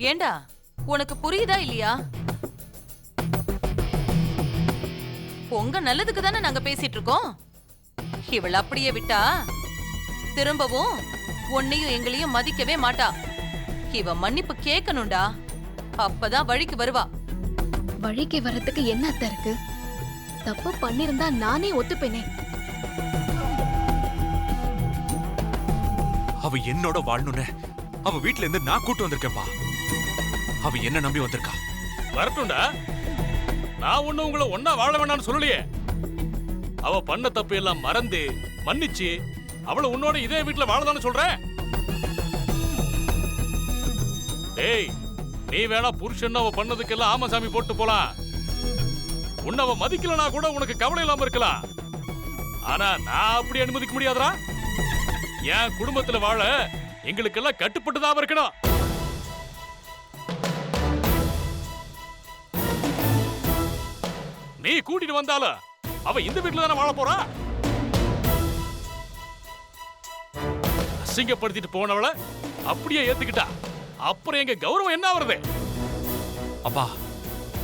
ஏண்டா? உனக்கு புரியுதா இல்லையா? உங்க நல்லதுக்கு தானே நாங்க பேசிட்டு இருக்கோம். இவள் அப்படியே விட்டா? திரும்பவும் உன்னையும் எங்களையும் மதிக்கவே மாட்டா. இவ மன்னிப்பு கேட்கணும்டா. அப்பதான் வழிக்கு வருவா. வழிக்கு வர்றதுக்கு என்ன அர்த்தம் இருக்கு? தப்பு பண்ணிருந்தா நானே ஒத்துப்பேனே. அவ என்னோட வாழணும்னு. அவ வீட்ல இருந்து நான் கூட்டு வந்திருக்கேன்பா அவ என்ன நம்பி வந்திருக்கா? வரட்டும்டா. நான் ஒண்ணு உங்களை ஒன்னா வாழ வேணாம்னு சொல்லலையே. அவ பண்ண தப்பு எல்லாம் மறந்து மன்னிச்சு அவளை உன்னோட இதே வீட்டுல வாழதான்னு சொல்றேன் டேய் நீ வேணா புருஷன் அவ பண்ணதுக்கெல்லாம் ஆமசாமி போட்டு போலாம். உன்னை அவ மதிக்கலனா கூட உனக்கு கவலை இல்லாம இருக்கலாம். ஆனா நான் அப்படி அனுமதிக்க முடியாதுடா. என் குடும்பத்துல வாழ எங்களுக்கெல்லாம் கட்டுப்பட்டு தான் இருக்கணும். நீ கூட்டிட்டு வந்தாலும் அவ இந்த வீட்டுல தானே வாழ போறா? அசிங்கப்படுத்திட்டு போனவள அப்படியே ஏத்துக்கிட்டா. அப்புறம் எங்க கௌரவம் என்ன வருது அப்பா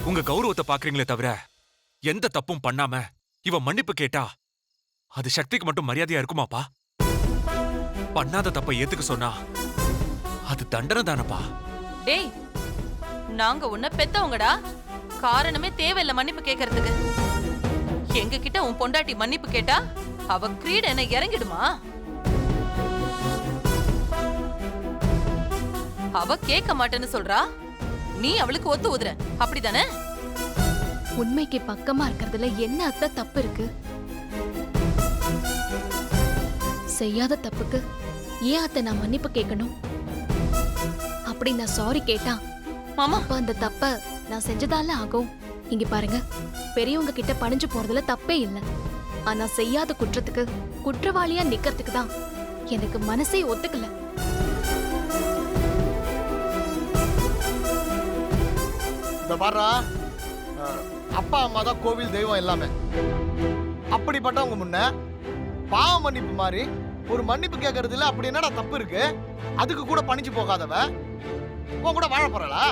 உங்க கௌரவத்தை பாக்குறீங்களே தவிர எந்த தப்பும் பண்ணாம இவ மன்னிப்பு கேட்டா அது சக்திக்கு மட்டும் மரியாதையா இருக்குமாப்பா? பண்ணாத தப்பை ஏத்துக்க சொன்னா அது தண்டனை தானப்பா? டேய் நாங்க உன்னை பெத்தவங்கடா. காரணமே தேவையில்ல மன்னிப்பு கேட்கறதுக்கு எங்க கிட்ட உன் பொண்டாட்டி மன்னிப்பு கேட்டா அவ கிரீட என்ன இறங்கிடுமா? அவ கேட்க மாட்டேன்னு சொல்றா? நீ அவளுக்கு ஒத்து உதுற. அப்படிதானே? உண்மைக்கு பக்கமா இருக்கிறதுல என்ன அத்த தப்பு இருக்கு? செய்யாத தப்புக்கு ஏன் அத்தை நான் மன்னிப்பு கேட்கணும்? அப்படி நான் சாரி கேட்டா மாமா. அப்ப அந்த தப்ப நான் செஞ்சதால ஆகும். இங்க பாருங்க பெரியவங்க கிட்ட பணிஞ்சு போறதுல தப்பே இல்லை. ஆனா செய்யாத குற்றத்துக்கு குற்றவாளியா நிக்கிறதுக்கு தான் எனக்கு மனசே ஒத்துக்கல. இந்த பாடுறா அப்பா அம்மா தான் கோவில் தெய்வம் எல்லாமே. அப்படிப்பட்டவங்க முன்ன பாவ மன்னிப்பு மாதிரி ஒரு மன்னிப்பு கேட்கறதுல அப்படி என்னடா தப்பு இருக்கு? அதுக்கு கூட பணிஞ்சு போகாதவ. உன் கூட வாழ போறலா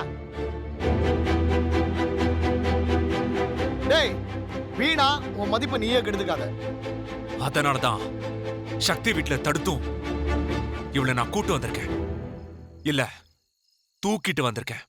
வீணா உன் மதிப்பை நீயே கெடுத்துக்காத. அதனாலதான் சக்தி வீட்ல தடுத்தும் இவளை நான் கூட்டு வந்திருக்கேன். இல்ல தூக்கிட்டு வந்திருக்கேன்.